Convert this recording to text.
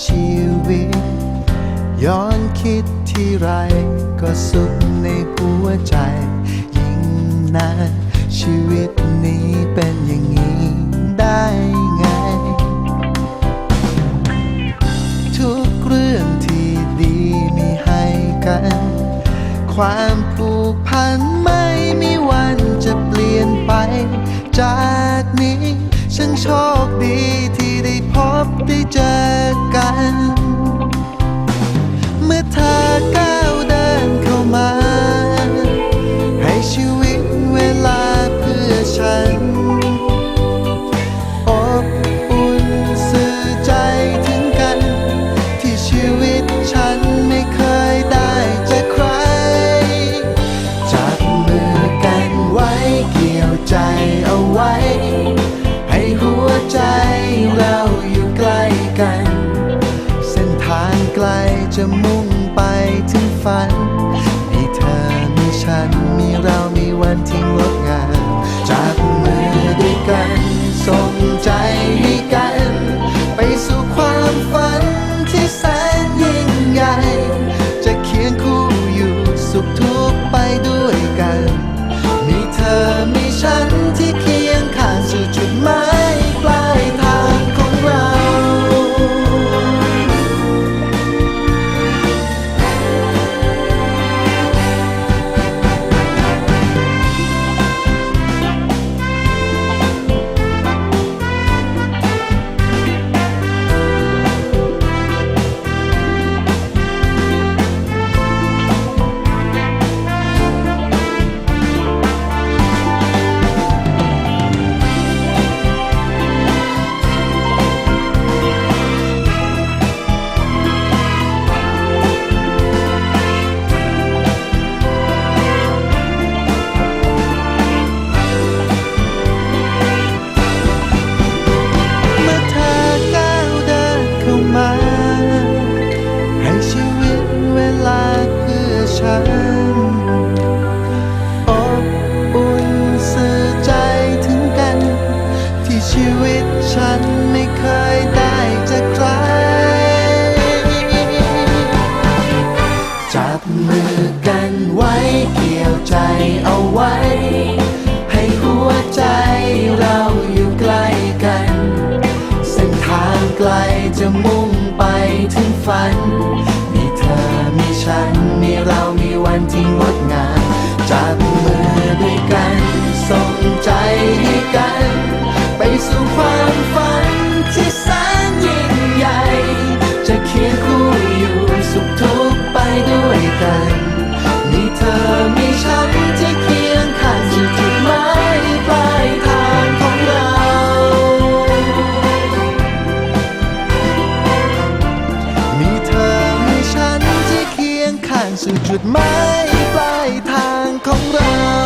ชีวิต ย้อนคิดที่ไรก็สุขในหัวใจ ยิ่งนานชีวิตนี้เป็นอย่างนี้ได้ไง ทุกเรื่องที่ดีมีให้กัน ความผูกพันไม่มีวันจะเปลี่ยนไป จากนี้ฉันโชคดีที่ได้พบได้เจอ กั ลจะมุ่งไปถึงฝัน มีเธอ มีฉัน มีเรา มีวันที่งด ฉัน อบอุ่นสื่อใจถึงกัน ที่ชีวิตฉันไม่เคยได้จากใคร จับมือกันไว้เกี่ยวใจเอาไว้ ให้หัวใจเราอยู่ใกล้กัน เส้นทางไกลจะมุ่งไปถึงฝัน ฉันมีเรามีวันที่งดงาม สู่จุดหมายปลายทางของเรา